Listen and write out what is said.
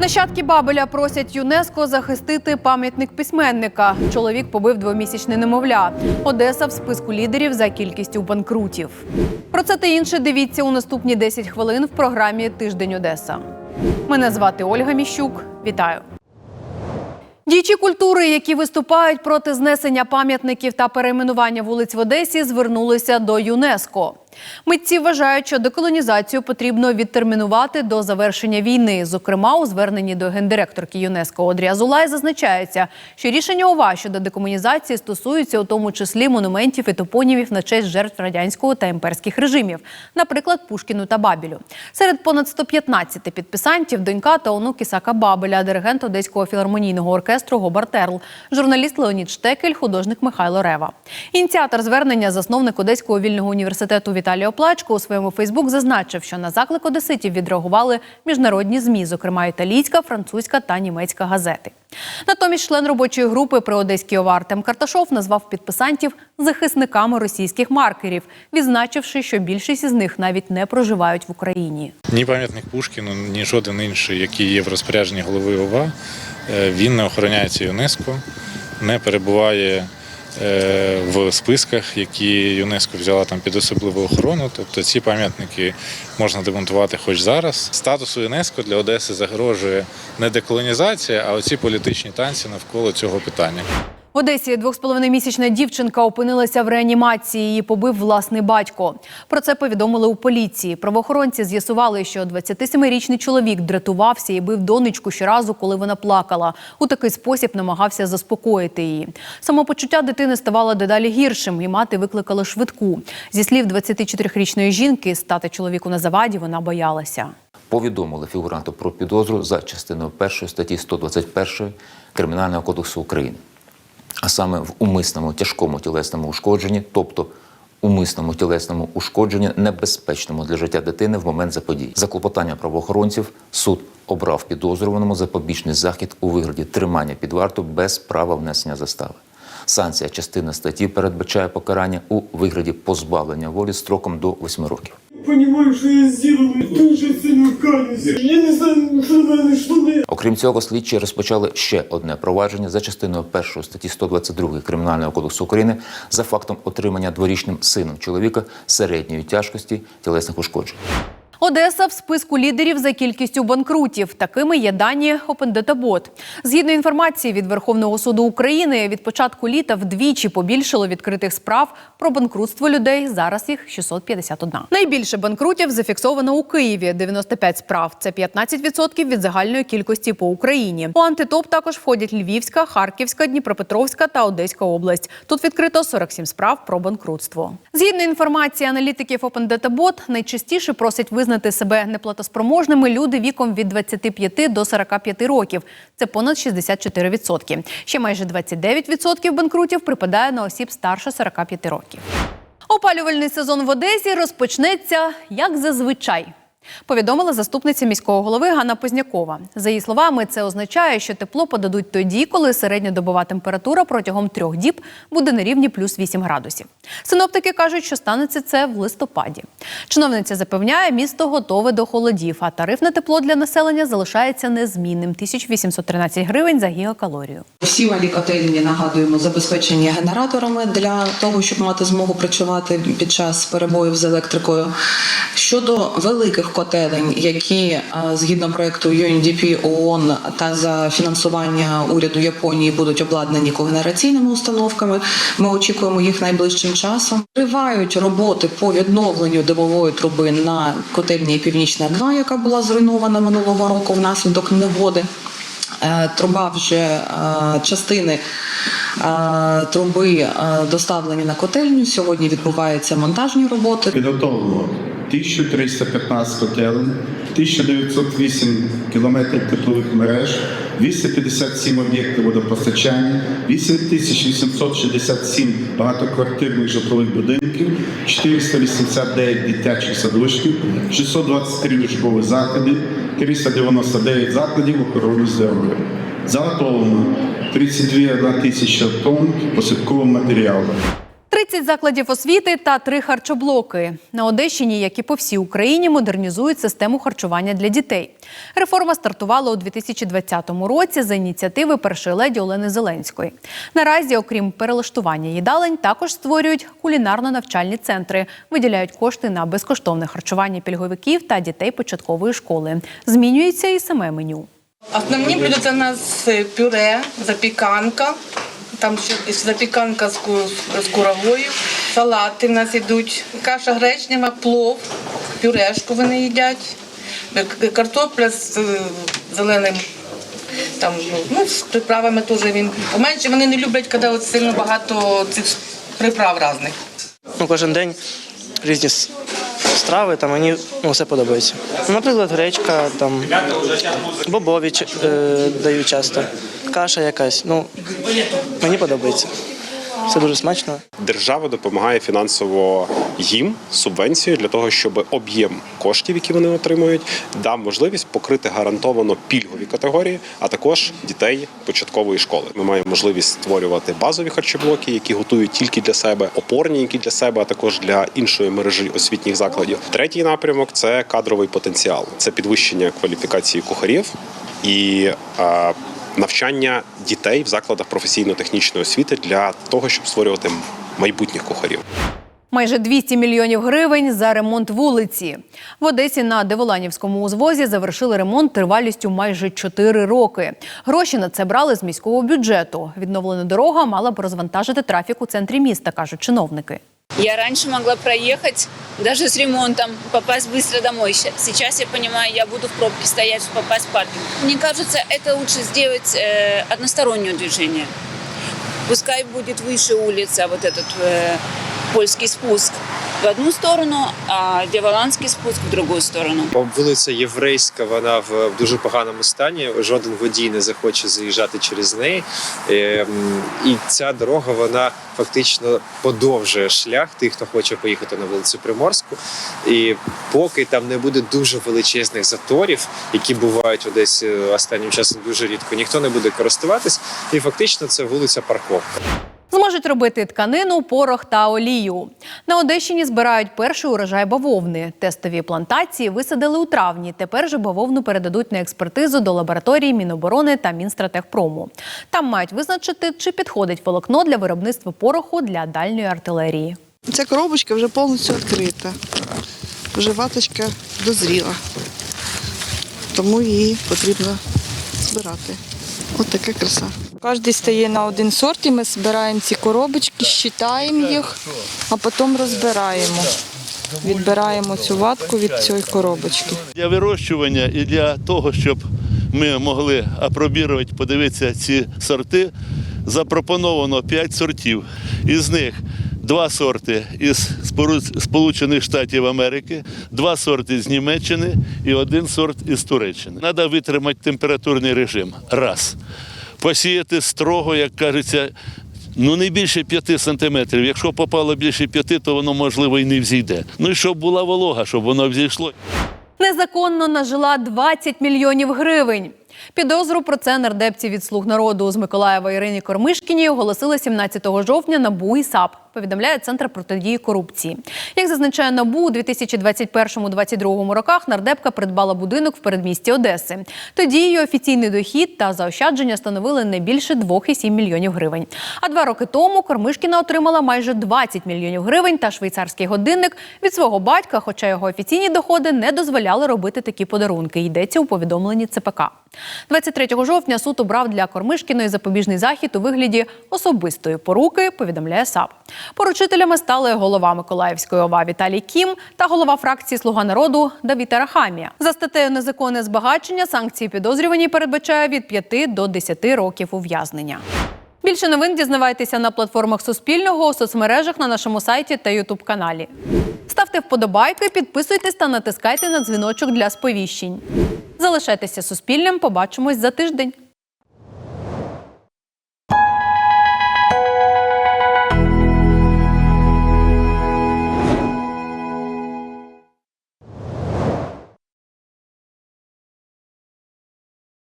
Нащадки Бабеля просять ЮНЕСКО захистити пам'ятник письменника. Чоловік побив двомісячне немовля. Одеса в списку лідерів за кількістю банкрутів. Про це та інше дивіться у наступні 10 хвилин в програмі Тиждень Одеса. Мене звати Ольга Міщук. Вітаю. Діячі культури, які виступають проти знесення пам'ятників та перейменування вулиць в Одесі, звернулися до ЮНЕСКО. Митці вважають, що деколонізацію потрібно відтермінувати до завершення війни. Зокрема, у зверненні до гендиректорки ЮНЕСКО Одрі Азулай зазначається, що рішення ОВА щодо декомунізації стосуються у тому числі монументів і топонімів на честь жертв радянського та імперських режимів, наприклад, Пушкіну та Бабілю. Серед понад 115 підписантів донька та онук Ісака Бабеля, диригент Одеського філармонійного оркестру Гобар Терл, журналіст Леонід Штекель, художник Михайло Рева. Ініціатор звернення, засновник Одеського вільного університету Віталій Оплачко у своєму Фейсбук зазначив, що на заклик одеситів відреагували міжнародні змі, зокрема італійська, французька та німецька газети. Натомість член робочої групи при Одеській ОВА Артем Карташов назвав підписантів захисниками російських маркерів, відзначивши, що більшість із них навіть не проживають в Україні. Ні пам'ятник Пушкіну, ні жоден інший, який є в розпорядженні голови ОВА, е, він не охороняється ЮНЕСКО, не перебуває в списках, які ЮНЕСКО взяла там під особливу охорону. Тобто ці пам'ятники можна демонтувати хоч зараз. Статусу ЮНЕСКО для Одеси загрожує не деколонізація, а оці політичні танці навколо цього питання. В Одесі двох з половиною місячна дівчинка опинилася в реанімації. Її побив власний батько. Про це повідомили у поліції. Правоохоронці з'ясували, що 27-річний чоловік дратувався і бив донечку щоразу, коли вона плакала. У такий спосіб намагався заспокоїти її. Самопочуття дитини ставало дедалі гіршим, і мати викликала швидку. Зі слів 24-річної жінки, стати чоловіку на заваді вона боялася. повідомили фігуранту про підозру за частиною 1 статті 121 Кримінального кодексу України, а саме в умисному тяжкому тілесному ушкодженні, тобто умисному тілесному ушкодженні, небезпечному для життя дитини в момент заподії. За клопотання правоохоронців суд обрав підозрюваному запобічний захід у вигляді тримання під варту без права внесення застави. Санкція частини статті передбачає покарання у вигляді позбавлення волі строком до 8 років. Понимаю, що я и дуже сильно каюся. Я не знаю, що надо, что не. Окрім цього, слідчі розпочали ще одне провадження за частиною першої статті 122 Кримінального кодексу України за фактом отримання дворічним сином чоловіка середньої тяжкості тілесних ушкоджень. Одеса в списку лідерів за кількістю банкрутів. Такими є дані OpenDataBot. Згідно інформації від Верховного суду України, від початку літа вдвічі побільшало відкритих справ про банкрутство людей. Зараз їх 651. Найбільше банкрутів зафіксовано у Києві 95 справ. Це 15% від загальної кількості по Україні. У антитоп також входять Львівська, Харківська, Дніпропетровська та Одеська область. Тут відкрито 47 справ про банкрутство. Згідно інформації аналітиків OpenDataBot, найчастіше просять визнати себе неплатоспроможними люди віком від 25 до 45 років. Це понад 64%. Ще майже 29% банкрутів припадає на осіб старше 45 років. Опалювальний сезон в Одесі розпочнеться як зазвичай. Повідомила заступниця міського голови Ганна Познякова. За її словами, це означає, що тепло подадуть тоді, коли середньодобова температура протягом трьох діб буде на рівні плюс 8 градусів. Синоптики кажуть, що станеться це в листопаді. Чиновниця запевняє, місто готове до холодів, а тариф на тепло для населення залишається незмінним 1813 гривень за гігакалорію. Всі малі котельні нагадуємо забезпечені генераторами для того, щоб мати змогу працювати під час перебоїв з електрикою. Щодо великих котелень, які е, згідно проекту UNDP ООН та за фінансування уряду Японії будуть обладнані когенераційними установками, ми очікуємо їх найближчим часом. Тривають роботи по відновленню димової труби на котельні Північна 2 яка була зруйнована минулого року внаслідок негоди. Е, Труба вже е, частини труби доставлені на котельню. Сьогодні відбуваються монтажні роботи. Підготовлено 1315 котелень, 1908 кілометрів теплових мереж, 257 об'єктів водопостачання, 8867 багатоквартирних житлових будинків, 489 дитячих садочків, 623 ліжкові заклади, 399 закладів охорони здоров'я. Заготовлено 32 тисяча тонн посадкового матеріалу. 30 закладів освіти та три харчоблоки. На Одещині, як і по всій Україні, модернізують систему харчування для дітей. Реформа стартувала у 2020 році за ініціативи першої леді Олени Зеленської. Наразі, окрім перелаштування їдалень, також створюють кулінарно-навчальні центри, виділяють кошти на безкоштовне харчування пільговиків та дітей початкової школи. Змінюється і саме меню. Основні блюда у нас пюре, запіканка, там ще запіканка з, ку- з куровою, салати в нас йдуть, каша гречнева, плов, пюрешку вони їдять, е, картопля з е, зеленим. Там, ну, ну, з приправами теж він. Поменше вони не люблять, коли от сильно багато цих приправ різних. ну, кожен день різні страви, там мені ну, все подобається. Наприклад, гречка, там, бобові е, дають часто, каша якась. Ну, мені подобається. Все дуже смачно. Держава допомагає фінансово їм субвенцією для того, щоб об'єм коштів, які вони отримують, дав можливість покрити гарантовано пільгові категорії, а також дітей початкової школи. Ми маємо можливість створювати базові харчоблоки, які готують тільки для себе, опорні, які для себе, а також для іншої мережі освітніх закладів. Третій напрямок це кадровий потенціал, це підвищення кваліфікації кухарів і. Навчання дітей в закладах професійно-технічної освіти для того, щоб створювати майбутніх кухарів. Майже 200 мільйонів гривень за ремонт вулиці. В Одесі на Деволанівському узвозі завершили ремонт тривалістю майже 4 роки. Гроші на це брали з міського бюджету. Відновлена дорога мала б розвантажити трафік у центрі міста, кажуть чиновники. Я раньше могла проехать даже с ремонтом, попасть быстро домой. Ща- Сейчас я понимаю, я буду в пробке стоять, чтобы попасть в паркинг. Мне кажется, это лучше сделать э, одностороннее движение. Пускай будет выше улица, вот этот э, польский спуск в одну сторону, а Деволанский спуск в другую сторону. Вулиця Єврейська, вона в дуже поганому стані. Жоден водій не захоче заїжджати через неї. Ем, І ця дорога вона фактично подовжує шлях тих, хто хоче поїхати на вулицю Приморську. І поки там не буде дуже величезних заторів, які бувають десь останнім часом дуже рідко, ніхто не буде користуватись. І фактично це вулиця Парковка. Зможуть робити тканину, порох та олію. На Одещині збирають перший урожай бавовни. Тестові плантації висадили у травні. Тепер же бавовну передадуть на експертизу до лабораторії Міноборони та Мінстратехпрому. Там мають визначити, чи підходить волокно для виробництва пороху для дальньої артилерії. Ця коробочка вже повністю відкрита. Вже ваточка дозріла. Тому її потрібно збирати. От така краса. Кожен стає на один сорт, і ми збираємо ці коробочки, щитаємо їх, а потім розбираємо. Відбираємо цю ватку від цієї коробочки. Для вирощування і для того, щоб ми могли апробірувати, подивитися ці сорти, запропоновано 5 сортів. Із них два сорти із Сполучених Штатів Америки, два сорти з Німеччини і один сорт із Туреччини. Треба витримати температурний режим. Раз. Посіяти строго, як кажеться, Ну, не більше 5 сантиметрів. Якщо попало більше 5, то воно можливо і не взійде. Ну і щоб була волога, щоб воно взійшло. Незаконно нажила 20 мільйонів гривень. Підозру про це нардепці від слуг народу з Миколаєва Ірині Кормишкіні оголосили 17 жовтня на і САП. Повідомляє Центр протидії корупції. Як зазначає НАБУ, у 2021-2022 роках нардепка придбала будинок в передмісті Одеси. Тоді її офіційний дохід та заощадження становили не більше 2,7 мільйонів гривень. А два роки тому Кормишкіна отримала майже 20 мільйонів гривень та швейцарський годинник від свого батька, хоча його офіційні доходи не дозволяли робити такі подарунки. Йдеться у повідомленні ЦПК. 23 жовтня суд обрав для Кормишкіної запобіжний захід у вигляді особистої поруки, повідомляє САП. Поручителями стали голова Миколаївської ОВА Віталій Кім та голова фракції Слуга народу Давід Арахамія. За статтею незаконне збагачення санкції підозрювані передбачає від 5 до 10 років ув'язнення. Більше новин дізнавайтеся на платформах Суспільного, у соцмережах на нашому сайті та Ютуб каналі. Ставте вподобайки, підписуйтесь та натискайте на дзвіночок для сповіщень. Залишайтеся суспільним. Побачимось за тиждень.